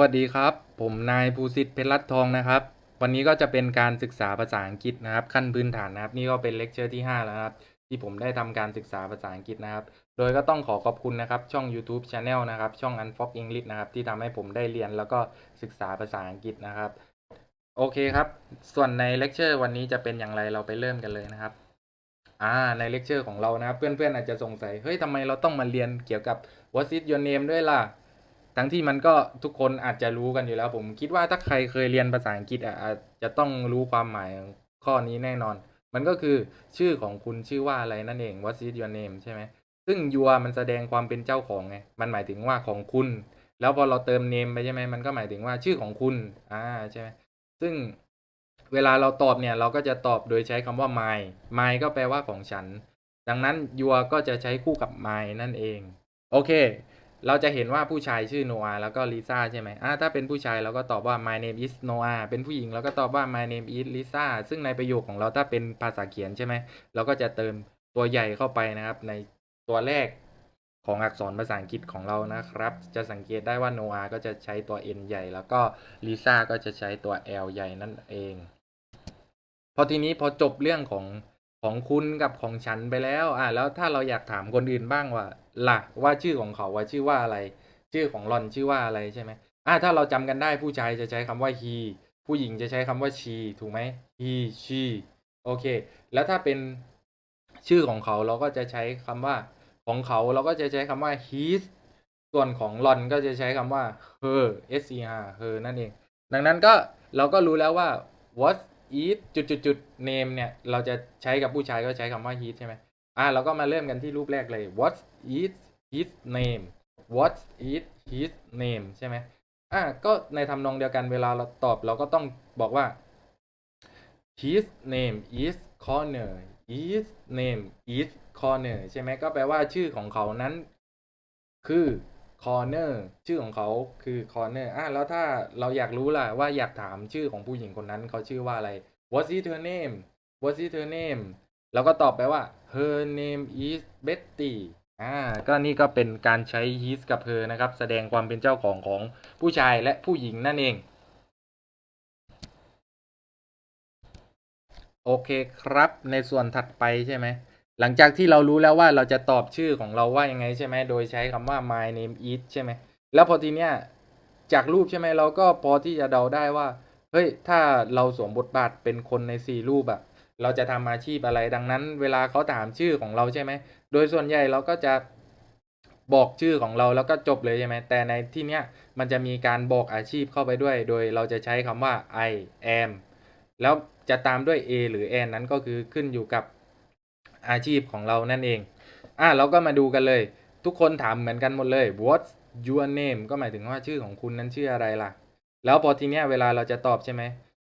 วัสดีครับ ผมนายภูสิทธิ์เพชรรัตนทองนะครับ วันนี้ก็จะเป็นการศึกษาภาษาอังกฤษนะครับ ขั้นพื้นฐานนะครับ นี่ก็เป็นเลคเชอร์ที่ 5 แล้วครับ ที่ผมได้ทำการศึกษาภาษาอังกฤษนะครับ โดยก็ต้องขอขอบคุณนะครับ ช่อง YouTube Channel นะครับ ช่อง Unfox English นะครับ ที่ทำให้ผมได้เรียนแล้วก็ศึกษาภาษาอังกฤษนะครับ โอเคครับ ส่วนในเลคเชอร์วันนี้จะเป็นอย่างไรเราไปเริ่มกันเลยนะครับอ่าในเลคเชอร์ของเรานะครับ เพื่อนๆอาจจะสงสัยเฮ้ยทำไมเราต้องมาเรียนเกี่ยวกับ what is your name ด้วยล่ะ ทั้งที่มันก็ทุกคนอาจจะรู้กันอยู่แล้ว ผมคิดว่าถ้าใครเคยเรียนภาษาอังกฤษอะอาจจะต้องรู้ความหมายข้อนี้แน่นอน มันก็คือชื่อของคุณชื่อว่าอะไรนั่นเอง what is your name ใช่ไหมซึ่ง your มันแสดงความเป็นเจ้าของไงมันหมายถึงว่าของคุณ แล้วพอเราเติม name ไปใช่ไหมมันก็หมายถึงว่าชื่อของคุณอ่าใช่ไหมซึ่งเวลาเราตอบเนี่ยเราก็จะตอบโดยใช้คำว่า my my ก็แปลว่าของฉัน ดังนั้น your ก็จะใช้คู่กับ my นั่นเอง โอเค เราจะเห็นว่าผู้ชายชื่อโนอาแล้วก็ลิซ่าใช่ไหมอ่าถ้าเป็นผู้ชายเราก็ตอบว่า my name is Noah เป็นผู้หญิงเราก็ตอบว่า my name is Lisa ซึ่งในประโยคของเราถ้าเป็นภาษาเขียนใช่ไหม เราก็จะเติมตัวใหญ่เข้าไปนะครับ ในตัวแรกของอักษรภาษาอังกฤษของเรานะครับ จะสังเกตได้ว่าโนอาก็จะใช้ตัว n ใหญ่ แล้วก็ลิซ่าก็จะใช้ตัว l ใหญ่นั่นเอง พอทีนี้พอจบเรื่องของ ของคุณกับของฉันไปแล้ว อะแล้วถ้าเราอยากถามคนอื่นบ้างว่าล่ะว่าชื่อของเขาว่าชื่อว่าอะไร ชื่อของหลอนชื่อว่าอะไรใช่ไหมอะถ้าเราจำกันได้ผู้ชายจะใช้คำว่า he ผู้หญิงจะใช้คำว่า she ถูกไหม he she โอเค แล้วถ้าเป็นชื่อของเขาเราก็จะใช้คำว่าของเขาเราก็จะใช้คำว่า his ส่วนของหลอนก็จะใช้คำว่า her s e r her นั่นเอง ดังนั้นก็เราก็รู้แล้วว่า what is จุดจุดจุด name เนี่ย เราจะใช้กับผู้ชายก็ใช้คำว่า his ใช่ไหมอะเราก็มาเริ่มกันที่รูปแรกเลย what is his name what is his name ใช่ไหมอะก็ในทำนองเดียวกันเวลาเราตอบเราก็ต้องบอกว่า his name is Connor his name is Connor ใช่ไหมก็แปลว่าชื่อของเขานั้น คือ Corner ชื่อของเขาคือ Corner อะแล้วถ้าเราอยากรู้ล่ะว่าอยากถามชื่อของผู้หญิงคนนั้นเขาชื่อว่าอะไร what's her name what's her name เราก็ตอบไปว่า her name is Betty อ่าก็นี่ก็เป็นการใช้ his กับ her นะครับ แสดงความเป็นเจ้าของของผู้ชายและผู้หญิงนั่นเอง โอเคครับในส่วนถัดไปใช่ไหม หลังจากที่เรารู้แล้วว่าเราจะตอบชื่อของเราว่ายังไงใช่ไหมโดยใช้คำว่า my name is ใช่ไหมแล้วพอทีเนี้ยจากรูปใช่ไหมเราก็พอที่จะเดาได้ว่า เฮ้ย ถ้าเราสวมบทบาทเป็นคนในสี่รูปอะเราจะทำอาชีพอะไรดังนั้น เวลาเขาถามชื่อของเราใช่ไหม โดยส่วนใหญ่เราก็จะบอกชื่อของเราแล้วก็จบเลยใช่ไหม แต่ในที่เนี้ยมันจะมีการบอกอาชีพเข้าไปด้วย โดยเราจะใช้คำว่า I am แล้วจะตามด้วย A หรือ N นั้นก็คือขึ้นอยู่กับ อาชีพของเรานั่นเอง อะเราก็มาดูกันเลย ทุกคนถามเหมือนกันหมดเลย What's your name ก็หมายถึงว่าชื่อของคุณนั้นชื่ออะไรล่ะ แล้วพอทีเนี้ยเวลาเราจะตอบใช่ไหม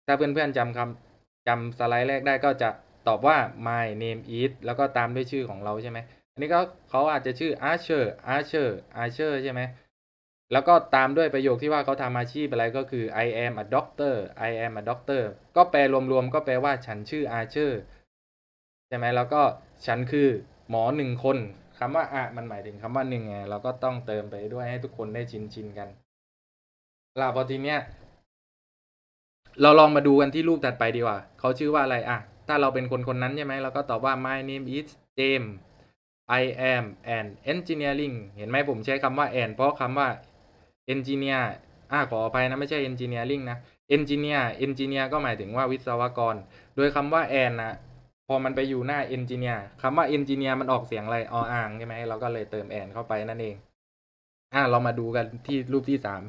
ถ้าเพื่อนๆจำคำจำสไลด์แรกได้ก็จะตอบว่า my name is แล้วก็ตามด้วยชื่อของเราใช่ไหม อันนี้ก็เขาอาจจะชื่อ Archer Archer Archer ใช่ไหม แล้วก็ตามด้วยประโยคที่ว่าเขาทำอาชีพอะไรก็คือ I am a doctor I am a doctor ก็แปลรวมๆก็แปลว่าฉันชื่อ Archer ใช่ไหมแล้วก็ฉันคือหมอหนึ่งคนคำว่าอะมันหมายถึงคำว่าหนึ่งไงเราก็ต้องเติมไปด้วยให้ทุกคนได้ชินชินกันล่ะพอทีเนี้ยเราลองมาดูกันที่รูปถัดไปดีกว่า เขาชื่อว่าอะไรอะ ถ้าเราเป็นคนคนนั้นใช่ไหมเราก็ตอบว่า my name is James I am an engineering เห็นไหมผมใช้คำว่า an เพราะคำว่า engineer อ่าขออภัยนะไม่ใช่ engineering นะ engineer engineer ก็หมายถึงว่าวิศวกร โดยคำว่า an นะ พอมันไปอยู่หน้า engineer คำว่า engineer มันออกเสียงอะไรออ่างใช่ไหมเราก็เลยเติม an เข้าไปนั่นเอง อ่าเรามาดูกันที่รูปที่สาม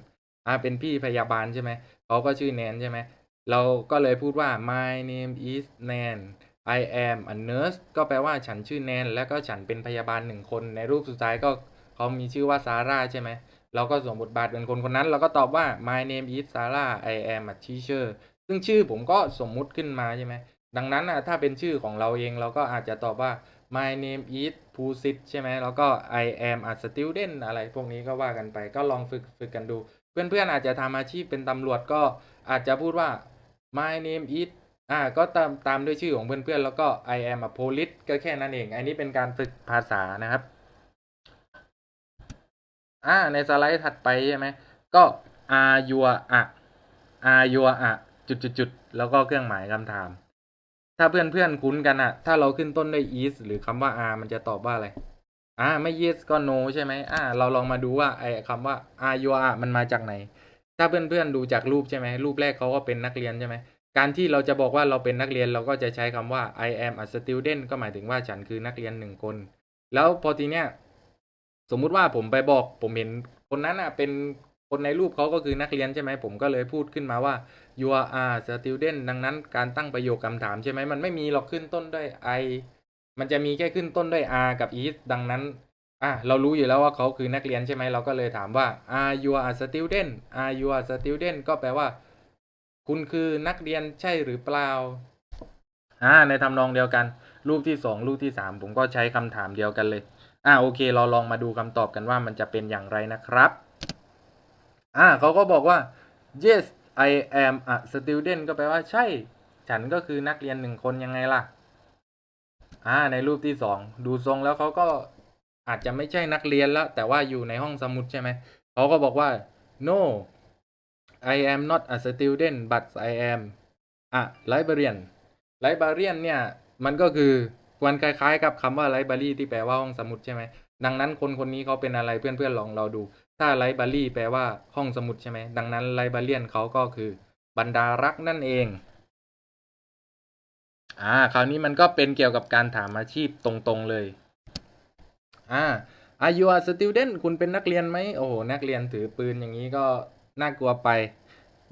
อ่าเป็นพี่พยาบาลใช่ไหมเขาก็ชื่อแนนใช่ไหมเราก็เลยพูดว่า my name is Nan I am a nurse ก็แปลว่าฉันชื่อแนนและก็ฉันเป็นพยาบาลหนึ่งคน ในรูปสุดท้ายก็เขามีชื่อว่าซาร่าใช่ไหมเราก็สวมบทบาทเป็นคนคนนั้น เราก็ตอบว่า my name is Sarah I am a teacher ซึ่งชื่อผมก็สมมุติขึ้นมาใช่ไหม ดังนั้นอะถ้าเป็นชื่อของเราเองเราก็อาจจะตอบว่า my name is Pusit ใช่ไหมแล้วก็ I am a student อะไร พวกนี้ก็ว่ากันไปก็ลองฝึกฝึกกันดู เพื่อนๆอาจจะทำอาชีพเป็นตำรวจก็อาจจะพูดว่า my name is อ่าก็ตามตามด้วยชื่อของเพื่อนๆแล้วก็ I am a police ก็แค่นั้นเอง อันนี้เป็นการฝึกภาษานะครับอ่าในสไลด์ถัดไปใช่ไหมก็ are your อะ are your อะจุดจุดจุดแล้วก็เครื่องหมายคำถาม ถ้าเพื่อนเพื่อนๆคุ้นกันอะถ้าเราขึ้นต้นด้วย is หรือคำว่า are มันจะตอบว่าอะไรอ่าไม่ yes ก็ no ใช่ไหมอ่า เราลองมาดูว่าไอ้คำว่า are you are มันมาจากไหน ถ้าเพื่อนๆดูจากรูปใช่ไหมรูปแรกเขาก็เป็นนักเรียนใช่ไหมการที่เราจะบอกว่าเราเป็นนักเรียนเราก็จะใช้คำว่า I am a student ก็หมายถึงว่าฉันคือนักเรียนหนึ่งคน แล้วพอทีเนี้ยสมมุติว่าผมไปบอกผมเห็นคนนั้นอะเป็น คนในรูปเขาก็คือนักเรียนใช่ไหมผมก็เลยพูดขึ้นมาว่า you are a student ดังนั้นการตั้งประโยคคำถามใช่ไหมมันไม่มีหรอกขึ้นต้นด้วย I มันจะมีแค่ขึ้นต้นด้วย r กับ is ดังนั้นอะเรารู้อยู่แล้วว่าเขาคือนักเรียนใช่ไหมเราก็เลยถามว่า are you a student are you a student ก็แปลว่า คุณคือนักเรียนใช่หรือเปล่าอ่าในทำนองเดียวกัน รูปที่สองรูปที่สามผมก็ใช้คำถามเดียวกันเลยอ่าโอเค เราลองมาดูคำตอบกันว่ามันจะเป็นอย่างไรนะครับ อ่าเขาก็บอกว่า yes I am a student ก็แปลว่าใช่ ฉันก็คือนักเรียนหนึ่งคนยังไงล่ะ อ่า ในรูปที่สองดูทรงแล้วเขาก็อาจจะไม่ใช่นักเรียนแล้ว แต่ว่าอยู่ในห้องสมุดใช่ไหม เขาก็บอกว่า no I am not a student but I am a librarian librarian เนี่ย มันก็คือควรคล้ายๆ กับคำว่า library ที่แปลว่าห้องสมุดใช่ไหม ดังนั้นคนคนนี้เขาเป็นอะไรเพื่อนๆลองเราดู ถ้า library แปลว่าห้องสมุดใช่ไหมดังนั้น librarian เขาก็คือบรรดารักนั่นเอง อ่า คราวนี้มันก็เป็นเกี่ยวกับการถามอาชีพตรงๆเลย อ่า Are you a student คุณเป็นนักเรียนไหมโอ้โห นักเรียนถือปืนอย่างนี้ก็น่ากลัวไป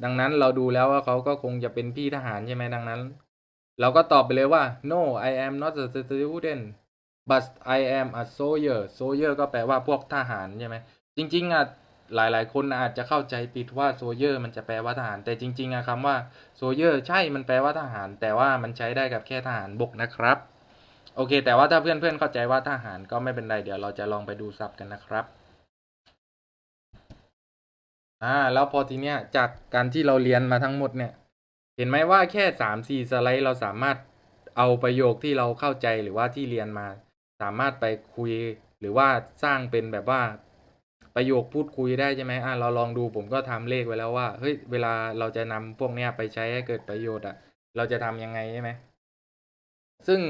ดังนั้นเราดูแล้วว่าเขาก็คงจะเป็นพี่ทหารใช่ไหมดังนั้น เราก็ตอบไปเลยว่า no I am not a student but I am a soldier soldier ก็แปลว่าพวกทหารใช่ไหม จริงๆอะหลายๆ คนอาจจะเข้าใจผิดว่า soldier มันจะแปลว่าทหาร แต่จริงๆอะคำว่า soldier ใช่มันแปลว่าทหาร แต่ว่ามันใช้ได้กับแค่ทหารบกนะครับ โอเค แต่ว่าถ้าเพื่อนๆเข้าใจว่าทหารก็ไม่เป็นไรเดี๋ยวเราจะลองไปดูซับกันนะครับอ่าแล้วพอทีเนี้ยจากการที่เราเรียนมาทั้งหมดเนี่ย เห็นไหมว่าแค่สามสี่สไลด์เราสามารถเอาประโยคที่เราเข้าใจหรือว่าที่เรียนมา สามารถไปคุยหรือว่าสร้างเป็นแบบว่า ประโยคพูดคุยได้ใช่ไหมอ่าเราลองดูผมก็ทำเลขไว้แล้วว่าเฮ้ยเวลาเราจะนำพวกเนี้ยไปใช้ให้เกิดประโยชน์อะ เราจะทำยังไงใช่ไหมซึ่ง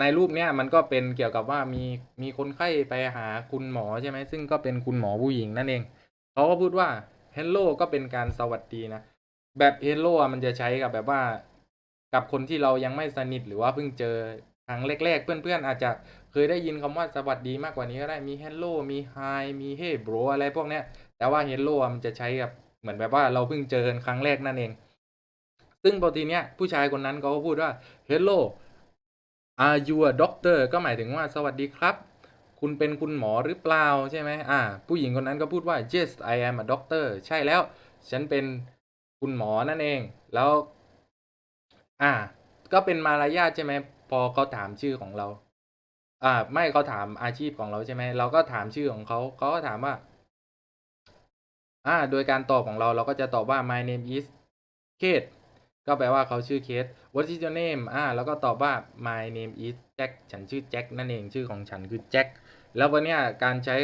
ในรูปเนี้ยมันก็เป็นเกี่ยวกับว่ามีมีคนไข้ไปหาคุณหมอใช่ไหมซึ่งก็เป็นคุณหมอผู้หญิงนั่นเองเขาก็พูดว่า hello ก็เป็นการสวัสดีนะแบบ hello อะมันจะใช้กับแบบว่า กับคนที่เรายังไม่สนิทหรือว่าเพิ่งเจอครั้งแรกๆเพื่อนๆอาจจะ เคยได้ยินคำว่าสวัสดีมากกว่านี้ก็ได้มี hello มี hi มี hey bro อะไรพวกเนี้ย แต่ว่า hello มันจะใช้กับเหมือนแบบว่าเราเพิ่งเจอกันครั้งแรกนั่นเอง ซึ่งพอทีเนี้ยผู้ชายคนนั้นเขาก็พูดว่า hello are you a doctor ก็หมายถึงว่าสวัสดีครับ คุณเป็นคุณหมอหรือเปล่าใช่ไหมอ่า ผู้หญิงคนนั้นก็พูดว่า yes I am a doctor ใช่แล้ว ฉันเป็นคุณหมอนั่นเอง แล้ว อ่า ก็เป็นมารยาทใช่ไหม พอเขาถามชื่อของเรา อ่าไม่เขาถามอาชีพของเราใช่ไหมเราก็ถามชื่อของเขาเขาก็ถามว่า อ่า โดยการตอบของเราเราก็จะตอบว่า my name is Kate ก็แปลว่าเขาชื่อเคส what is your name อ่าแล้วก็ตอบว่า my name is Jack ฉันชื่อแจ็คนั่นเองชื่อของฉันคือแจ็คแล้ววันเนี้ยการใช้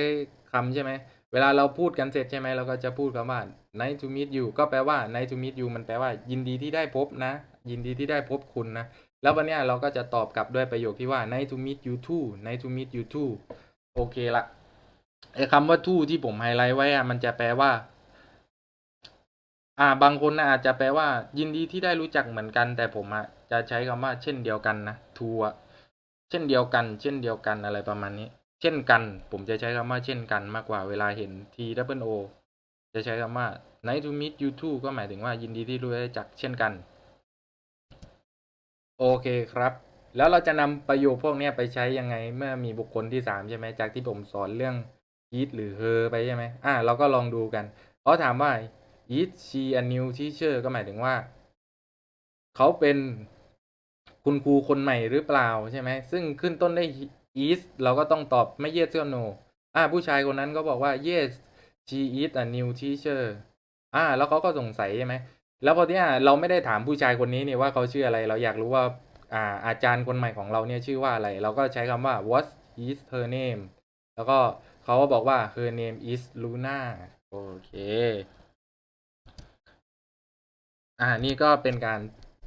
คำใช่ไหมเวลาเราพูดกันเสร็จใช่ไหมเราก็จะพูดคำว่า nice to meet you ก็แปลว่า nice to meet you มันแปลว่ายินดีที่ได้พบนะ ยินดีที่ได้พบคุณนะ แล้ววันนี้เราก็จะตอบกลับด้วยประโยคที่ว่า nice to meet you too nice to meet you too โอเคละไอ้คำว่า too ที่ผมไฮไลท์ไว้อะมันจะแปลว่า อ่า บางคนนะอาจจะแปลว่า ยินดีที่ได้รู้จักเหมือนกัน แต่ผมอะจะใช้คำว่า เช่นเดียวกันนะ to อะเช่นเดียวกัน เช่นเดียวกันอะไรประมาณนี้ เช่นกัน ผมจะใช้คำว่าเช่นกันมากกว่าเวลาเห็น t w o จะใช้คำว่า nice to meet you too ก็หมายถึงว่ายินดีที่รู้จักเช่นกัน โอเคครับ แล้วเราจะนำประโยคพวกเนี้ยไปใช้ยังไงเมื่อมีบุคคลที่สามใช่ไหมจากที่ผมสอนเรื่อง it หรือ her ไปใช่ไหมอ่าเราก็ลองดูกันเขาถามว่า is she a new teacher ก็หมายถึงว่า เขาเป็นคุณครูคนใหม่หรือเปล่าใช่ไหมซึ่งขึ้นต้นด้วย is เราก็ต้องตอบไม่ yes ก็ no อ่าผู้ชายคนนั้นก็บอกว่า yes she is a new teacher อ่า แล้วเขาก็สงสัยใช่ไหม แล้วพอเนี้ยเราไม่ได้ถามผู้ชายคนนี้เนี่ยว่าเขาชื่ออะไร เราอยากรู้ว่าอ่าอาจารย์คนใหม่ของเราเนี่ยชื่อว่าอะไร เราก็ใช้คำว่า what is her name แล้วก็เขาก็บอกว่า her name is Luna โอเค อ่า นี่ก็เป็นการ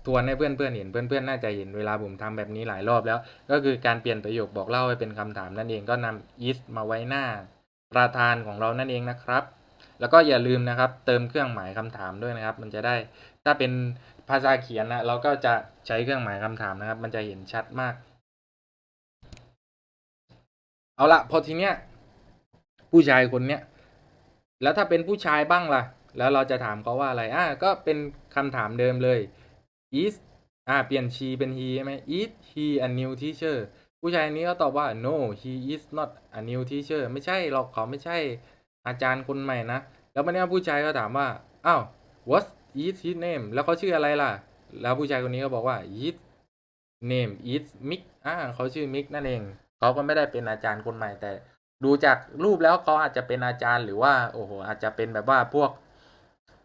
ทวนให้เพื่อนๆเห็นเพื่อนๆน่าจะเห็นเวลาผมทำแบบนี้หลายรอบแล้ว ก็คือการเปลี่ยนประโยคบอกเล่าให้เป็นคำถามนั่นเองก็นำ is มาไว้หน้า ประธานของเรานั่นเองนะครับ แล้วก็อย่าลืมนะครับ เติมเครื่องหมายคำถามด้วยนะครับ มันจะได้ถ้าเป็นภาษาเขียนนะเราก็จะใช้เครื่องหมายคำถามนะครับ มันจะเห็นชัดมาก เอาละพอทีเนี้ยผู้ชายคนเนี้ยแล้วถ้าเป็นผู้ชายบ้างล่ะ แล้วเราจะถามเขาว่าอะไรอ่าก็เป็นคำถามเดิมเลย is อ่าเปลี่ยน she เป็น he ใช่ไหม is he a new teacher ผู้ชายนี้ก็ตอบว่า no he is not a new teacher ไม่ใช่หรอกเขาไม่ใช่ อาจารย์คนใหม่นะ แล้ววันนี้ผู้ชายก็ถามว่าอ้าว what is his name แล้วเขาชื่ออะไรล่ะ แล้วผู้ชายคนนี้ก็บอกว่า his name is Mick อ่าเขาชื่อมิกนั่นเอง เขาก็ไม่ได้เป็นอาจารย์คนใหม่แต่ ดูจากรูปแล้วเขาอาจจะเป็นอาจารย์หรือว่า โอ้โห อาจจะเป็นแบบว่าพวก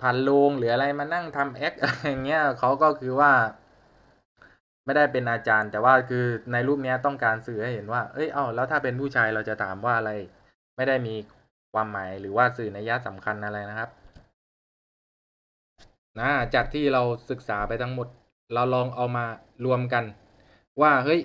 พันโลงหรืออะไรมานั่งทำแอคอะไรอย่างเงี้ยเขาก็คือว่า ไม่ได้เป็นอาจารย์ แต่ว่าคือในรูปเนี้ยต้องการสื่อให้เห็นว่า เอ้ย เอ้าแล้วถ้าเป็นผู้ชายเราจะถามว่าอะไร ไม่ได้มี ความหมายหรือว่าสื่อในยยะสำคัญอะไรนะครับนะจากที่เราศึกษาไปทั้งหมด เราลองเอามารวมกัน ว่าเฮ้ย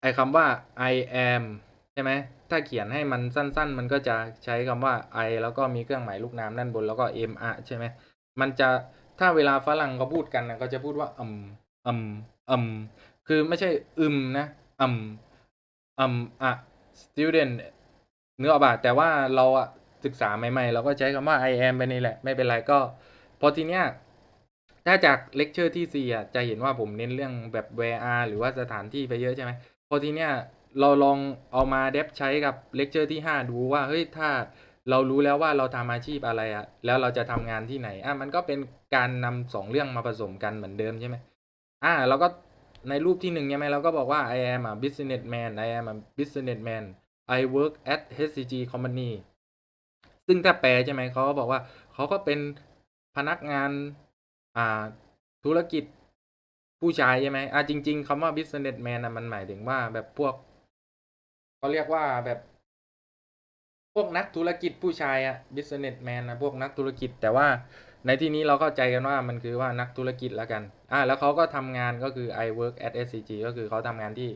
ไอคำว่า I am ใช่ไหมถ้าเขียนให้มันสั้น ๆ มันก็จะใช้คำว่า I แล้วก็มีเครื่องหมายลูกน้ำด้านบนแล้วก็ M อะใช่ไหมมันจะถ้าเวลาฝรั่งเขาพูดกันนะก็จะพูดว่าอืมอืมอืมคือไม่ใช่ อึมนะอืมอืมอะ student เนื้อออกปะแต่ว่าเราอะศึกษาใหม่ ๆ เราก็ใช้คำว่า I am ไปนี่แหละ ไม่เป็นไรก็ พอทีเนี้ยถ้าจากเลคเชอร์ที่4อะจะเห็นว่าผมเน้นเรื่องแบบ where are หรือว่าสถานที่ไปเยอะใช่ไหมพอทีเนี้ยเราลองเอามาเดฟใช้กับเลคเชอร์ที่ 5 ดูว่าเฮ้ยถ้าเรารู้แล้วว่าเราทำอาชีพอะไรอะแล้วเราจะทำงานที่ไหนอะมันก็เป็นการนำสองเรื่องมาผสมกันเหมือนเดิมใช่ไหมอ่าเราก็ในรูปที่หนึ่งใช่ไหมเราก็บอกว่า I am a businessman I am a businessman I work at HCG company ซึ่งถ้าแปลใช่ไหมเขาบอกว่าเขาก็เป็นพนักงานอ่าธุรกิจผู้ชายใช่ไหมอ่าจริง ๆคำว่า businessman นะมันหมายถึงว่าแบบพวกเขาเรียกว่าแบบพวกนักธุรกิจผู้ชายอะ businessman นะพวกนักธุรกิจ แต่ว่าในที่นี้เราเข้าใจกันว่ามันคือว่านักธุรกิจแล้วกัน อ่าแล้วเขาก็ทำงานก็คือ I work at SCG ก็คือเขาทำงานที่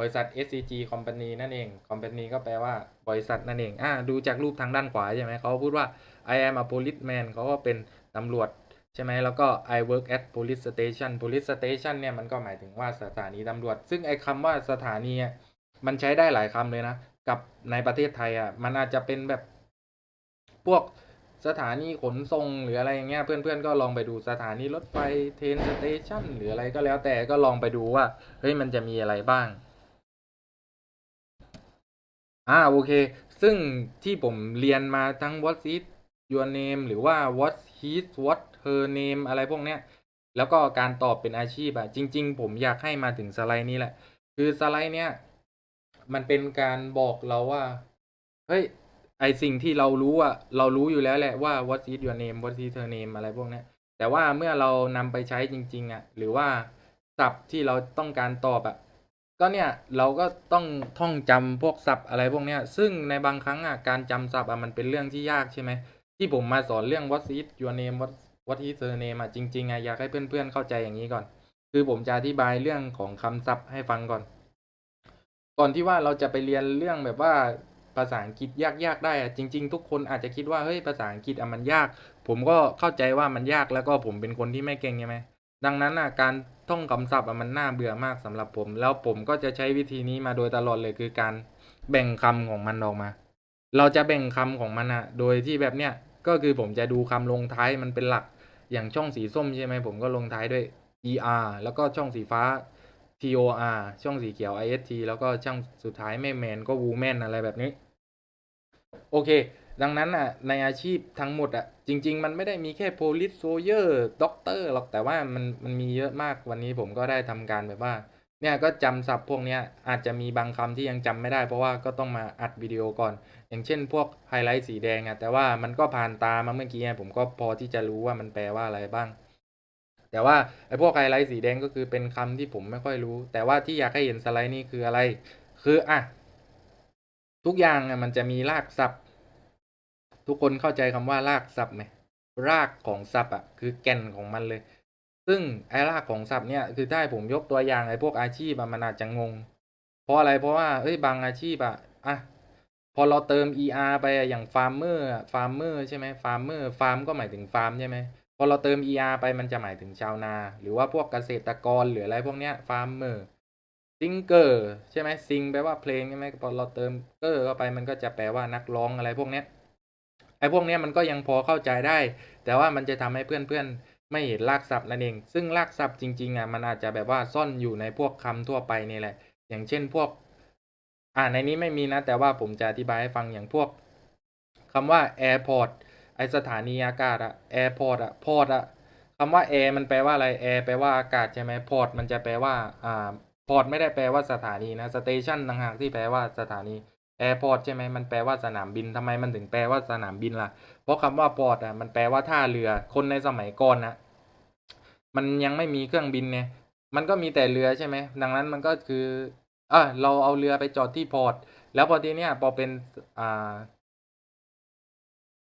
บริษัท SCG Company นั่นเอง Company ก็แปลว่าบริษัทนั่นเองอ่าดูจากรูปทางด้านขวาใช่ไหมเขาพูดว่า I am a policeman เขาก็เป็นตำรวจใช่ไหมแล้วก็ I work at police station police station เนี่ยมันก็หมายถึงว่าสถานีตำรวจ ซึ่งไอ้คำว่าสถานีมันใช้ได้หลายคำเลยนะ กับในประเทศไทยอะมันอาจจะเป็นแบบพวกสถานีขนส่งหรืออะไรอย่างเงี้ยเพื่อนๆก็ลองไปดูสถานีรถไฟเทรนสเตชันหรืออะไรก็แล้วแต่ก็ลองไปดูว่าเฮ้ยมันจะมีอะไรบ้าง อ่าโอเค ซึ่งที่ผมเรียนมาทั้ง what is your name หรือว่า what his what her name อะไรพวกเนี้ย แล้วก็การตอบเป็นอาชีพอะจริง ๆ ผมอยากให้มาถึงสไลด์นี้แหละ คือสไลด์เนี้ยมันเป็นการบอกเราว่า เฮ้ย ไอสิ่งที่เรารู้อะเรารู้อยู่แล้วแหละว่า what is your name what is her name อะไรพวกเนี้ย แต่ว่าเมื่อเรานำไปใช้จริง ๆอะหรือว่าศัพท์ที่เราต้องการตอบอะ ก็เนี่ยเราก็ต้องท่องจำพวกศัพท์อะไรพวกเนี้ย ซึ่งในบางครั้งอะการจำศัพท์อะมันเป็นเรื่องที่ยากใช่ไหมที่ผมมาสอนเรื่อง what is your name what what is her name อะจริงๆอะอยากให้เพื่อนๆเข้าใจอย่างนี้ก่อน คือผมจะอธิบายเรื่องของคำศัพท์ให้ฟังก่อน ก่อนที่ว่าเราจะไปเรียนเรื่องแบบว่าภาษาอังกฤษยากๆได้อะจริง ๆ ทุกคนอาจจะคิดว่าเฮ้ยภาษาอังกฤษอะมันยาก ผมก็เข้าใจว่ามันยากแล้วก็ผมเป็นคนที่ไม่เก่งใช่ไหมดังนั้นอะการ ท่องคำศัพท์มันน่าเบื่อมากสำหรับผม แล้วผมก็จะใช้วิธีนี้มาโดยตลอดเลยคือการแบ่งคำของมันออกมา เราจะแบ่งคำของมันอะโดยที่แบบเนี้ยก็คือผมจะดูคำลงท้ายมันเป็นหลักอย่างช่องสีส้มใช่ไหมผมก็ลงท้ายด้วย er แล้วก็ช่องสีฟ้า tor ช่องสีเขียว ist แล้วก็ช่องสุดท้ายไม่แมนก็ woman อะไรแบบนี้ โอเค ดังนั้นอะในอาชีพทั้งหมดอะจริง ๆ มันไม่ได้มีแค่ police soldier doctor หรอกแต่ว่ามันมันมีเยอะมากวันนี้ผมก็ได้ทำการแบบว่า เนี่ยก็จำศัพท์พวกเนี้ยอาจจะมีบางคำที่ยังจำไม่ได้ เพราะว่าก็ต้องมาอัดวิดีโอก่อน อย่างเช่นพวกไฮไลท์สีแดงอะแต่ว่ามันก็ผ่านตามาเมื่อกี้ผมก็พอที่จะรู้ว่ามันแปลว่าอะไรบ้าง แต่ว่าไอ้พวกไฮไลท์สีแดงก็คือเป็นคำที่ผมไม่ค่อยรู้ แต่ว่าที่อยากให้เห็นสไลด์นี่คืออะไร คืออะทุกอย่างอะมันจะมีรากศัพท์ ทุกคนเข้าใจคำว่ารากศัพท์ไหมรากของศัพท์อะคือแก่นของมันเลย ซึ่งไอ้รากของศัพท์เนี่ยคือถ้าผมยกตัวอย่างไอ้พวกอาชีพอะมันอาจจะงง เพราะอะไรเพราะว่าเอ้ยบางอาชีพอะอะพอเราเติม er ไปอย่าง farmer อะ farmer ใช่ไหม farmer farm ก็หมายถึงฟาร์มใช่ไหมพอเราเติม er ไปมันจะหมายถึงชาวนา หรือว่าพวกเกษตรกรหรืออะไรพวกเนี้ย farmer singer ใช่ไหม sing แปลว่าเพลงใช่ไหมพอเราเติมเกอร์เข้าไปมันก็จะแปลว่านักร้องอะไรพวกเนี้ย ไอ้พวกเนี้ยมันก็ยังพอเข้าใจได้ แต่ว่ามันจะทำให้เพื่อนๆ ไม่เห็นรากศัพท์นั่นเอง ซึ่งรากศัพท์จริงๆอะมันอาจจะแบบว่าซ่อนอยู่ในพวกคำทั่วไปนี่แหละ อย่างเช่นพวก อ่าในนี้ไม่มีนะ แต่ว่าผมจะอธิบายให้ฟังอย่างพวกคำว่า airport ไอสถานีอากาศอะ airport อะ port อะคำว่า air มันแปลว่าอะไร air แปลว่าอากาศใช่ไหม port มันจะแปลว่าอ่า port ไม่ได้แปลว่าสถานีนะ station ต่างหากที่แปลว่าสถานี airport ใช่ไหมมันแปลว่าสนามบินทำไมมันถึงแปลว่าสนามบินล่ะ เพราะคำว่า port อะมันแปลว่าท่าเรือ คนในสมัยก่อนนะมันยังไม่มีเครื่องบินเนี่ย มันก็มีแต่เรือใช่ไหม ดังนั้นมันก็คือเออเราเอาเรือไปจอดที่พอร์ต แล้วพอทีเนี้ยพอเป็นอ่า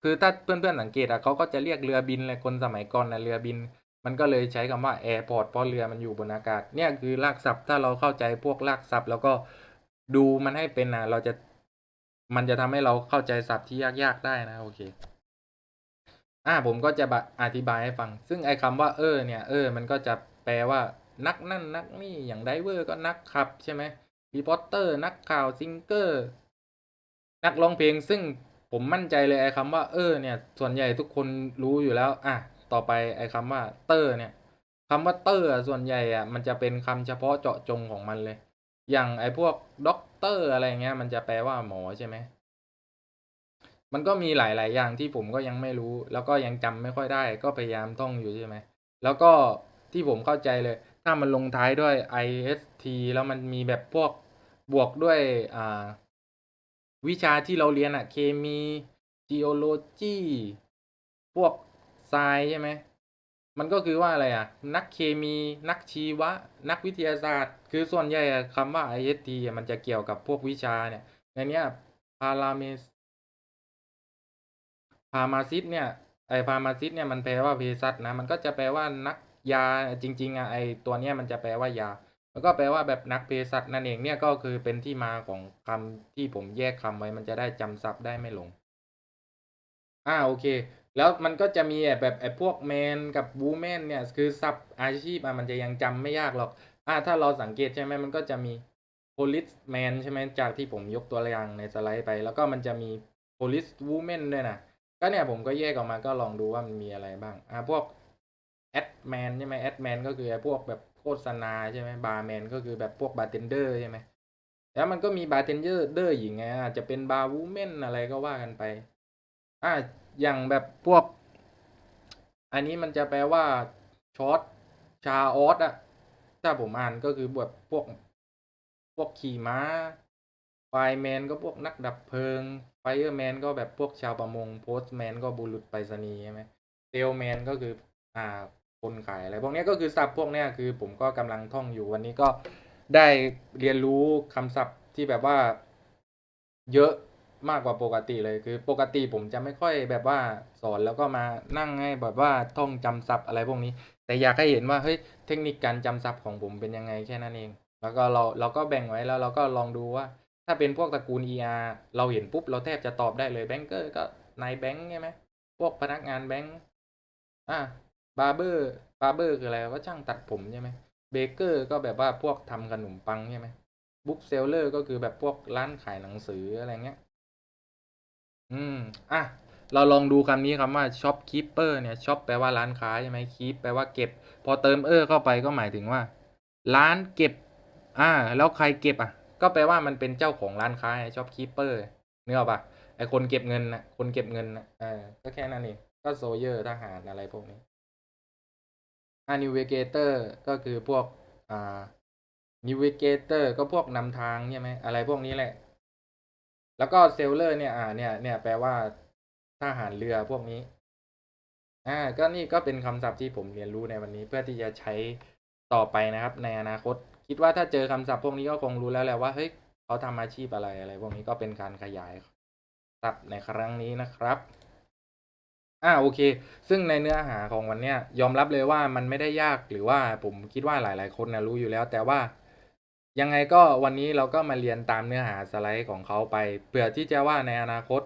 คือถ้าเพื่อนๆสังเกตอะเขาก็จะเรียกเรือบินเลยคนสมัยก่อนนะเรือบิน มันก็เลยใช้คำว่าแอร์พอร์ตเพราะเรือมันอยู่บนอากาศ เนี่ยคือรากศัพท์ถ้าเราเข้าใจพวกรากศัพท์ แล้วก็ดูมันให้เป็นนะเราจะ มันจะทำให้เราเข้าใจศัพท์ที่ยากๆได้นะ โอเค อ่าผมก็จะบอธิบายให้ฟัง ซึ่งไอ้คำว่า เออ เนี่ย เออ มันก็จะแปลว่า นักนั่น นักนี่ อย่างไดเวอร์ก็นักขับ ใช่ไหมรีพอร์เตอร์ นักข่าวซิงเกอร์ นักร้องเพลง ซึ่งผมมั่นใจเลยไอ้คำว่า เออ เนี่ย ส่วนใหญ่ทุกคนรู้อยู่แล้ว อะ ต่อไปไอ้คำว่า เตอร์ เนี่ยคำว่าเตอร์ส่วนใหญ่อะ มันจะเป็นคำเฉพาะเจาะจงของมันเลย อย่างไอ้พวกด็อกเตอร์อะไรเงี้ยมันจะแปลว่าหมอใช่ไหม มันก็มีหลาย ๆ อย่างที่ผมก็ยังไม่รู้ แล้วก็ยังจำไม่ค่อยได้ ก็พยายามท่องอยู่ใช่ไหม แล้วก็ที่ผมเข้าใจเลย ถ้ามันลงท้ายด้วย ist แล้วมันมีแบบพวกบวกด้วยอ่าวิชาที่เราเรียนอะเคมี geology พวกไซใช่ไหม มันก็คือว่าอะไรอะนักเคมีนักชีวะ นักวิทยาศาสตร์ คือส่วนใหญ่คำว่า ist อมันจะเกี่ยวกับพวกวิชาเนี่ยในเนี้ยพาราเมสพามาซิสเนี่ยไอพามาซิสเนี่ยมันแปลว่าเภสัชนะมันก็จะแปลว่านักยาจริงๆอะไอตัวเนี้ยมันจะแปลว่ายา แล้วก็แปลว่าแบบนักเภสัชนั่นเองเนี่ยก็คือเป็นที่มาของคำที่ผมแยกคำไว้มันจะได้จำศัพท์ได้ไม่หลง อ่าโอเค แล้วมันก็จะมีแบบไอ้พวกแมนกับวูแมนเนี่ยคือศัพท์อาชีพอะมันจะยังจำไม่ยากหรอกอ่าถ้าเราสังเกตใช่ไหมมันก็จะมี policeman ใช่ไหมจากที่ผมยกตัวอย่างในสไลด์ไป แล้วก็มันจะมี police woman ด้วยนะก็เนี่ยผมก็แยกออกมาก็ลองดูว่ามันมีอะไรบ้างอ่าพวก adman ใช่ไหม adman ก็คือไอ้พวกแบบโฆษณาใช่ไหม barman ก็คือแบบพวก bartender ใช่ไหมแล้วมันก็มี bartender เดอร์หญิงไงอาจจะเป็น bar woman อะไรก็ว่ากันไปอ่า อย่างแบบพวก อันนี้มันจะแปลว่าช็อตชาออสอะถ้าผมอ่านก็คือแบบพวก พวกขี่ม้าไฟแมนก็พวกนักดับเพลิง ไฟเออร์แมนก็แบบพวกชาวประมงโพสต์แมนก็บุรุษไปรษณีย์ใช่ไหมเซลแมนก็คืออ่าคนขายอะไรพวกนี้ก็คือศัพท์พวกนี้คือผมก็กำลังท่องอยู่วันนี้ก็ได้เรียนรู้คำศัพท์ที่แบบว่า เยอะ มากกว่าปกติเลยคือปกติผมจะไม่ค่อยแบบว่าสอนแล้วก็มานั่งให้แบบว่าท่องจำศัพท์อะไรพวกนี้ แต่อยากให้เห็นว่าเฮ้ยเทคนิคการจำศัพท์ของผมเป็นยังไงแค่นั้นเอง แล้วก็เราเราก็แบ่งไว้แล้วเราก็ลองดูว่า ถ้าเป็นพวกตระกูล ER เราเห็นปุ๊บเราแทบจะตอบได้เลยแบงเกอร์ก็นายแบงค์ใช่ไหมพวกพนักงานแบงค์อะบาร์เบอร์บาร์เบอร์คืออะไรก็ช่างตัดผมใช่ไหมเบเกอร์ก็แบบว่าพวกทำขนมปังใช่ไหมบุ๊กเซลเลอร์ก็คือแบบพวกร้านขายหนังสืออะไรเงี้ย อืม อะ เราลองดูคำนี้คำว่า shopkeeper เนี่ย shop แปลว่าร้านค้าใช่ไหม keep แปลว่าเก็บ พอเติมเออเข้าไปก็หมายถึงว่า ร้านเก็บ อ่า แล้วใครเก็บอะ ก็แปลว่ามันเป็นเจ้าของร้านค้าไง shopkeeper เนื้อปะไอคนเก็บเงินนะคนเก็บเงินนะเออก็แค่นั้นเองก็โซเยอร์ทหารอะไรพวกนี้อ่า navigator ก็คือพวกอ่า navigator ก็พวกนำทางใช่ไหมอะไรพวกนี้แหละ แล้วก็เซลเลอร์เนี่ยอ่าเนี่ยเนี่ยแปลว่าทหารเรือพวกนี้ อ่า ก็นี่ก็เป็นคำศัพท์ที่ผมเรียนรู้ในวันนี้ เพื่อที่จะใช้ต่อไปนะครับ ในอนาคต คิดว่าถ้าเจอคำศัพท์พวกนี้ก็คงรู้แล้วแหละว่าเฮ้ยเขาทำอาชีพอะไรอะไร พวกนี้ก็เป็นการขยายศัพท์ในครั้งนี้นะครับอ่าโอเค ซึ่งในเนื้อหาของวันเนี้ยยอมรับเลยว่ามันไม่ได้ยากหรือว่าผมคิดว่าหลาย ๆ คนนะรู้อยู่แล้ว แต่ว่า ยังไงก็วันนี้เราก็มาเรียนตามเนื้อหาสไลด์ของเขาไปเผื่อที่จะว่าในอนาคต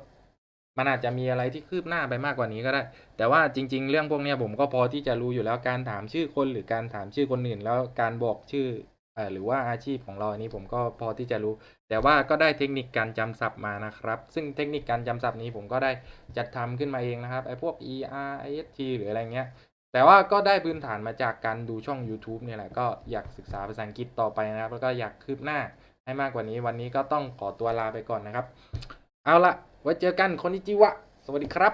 มันอาจจะมีอะไรที่คืบหน้าไปมากกว่านี้ก็ได้ แต่ว่าจริง ๆ เรื่องพวกนี้ผมก็พอที่จะรู้อยู่แล้วการถามชื่อคนหรือการถามชื่อคนอื่น แล้วการบอกชื่อเอ่อหรือว่าอาชีพของเราอันนี้ผมก็พอที่จะรู้ แต่ว่าก็ได้เทคนิคการจำศัพท์มานะครับ ซึ่งเทคนิคการจำศัพท์นี้ผมก็ได้จัดทำขึ้นมาเองนะครับไอ้พวก er ist หรืออะไรเงี้ย แต่ว่าก็ได้พื้นฐานมาจากการดูช่อง YouTube เนี่ยแหละ ก็อยากศึกษาภาษาอังกฤษต่อไปนะครับ แล้วก็อยากคืบหน้าให้มากกว่านี้ วันนี้ก็ต้องขอตัวลาไปก่อนนะครับ เอาละไว้เจอกันคนนิจิวะ สวัสดีครับ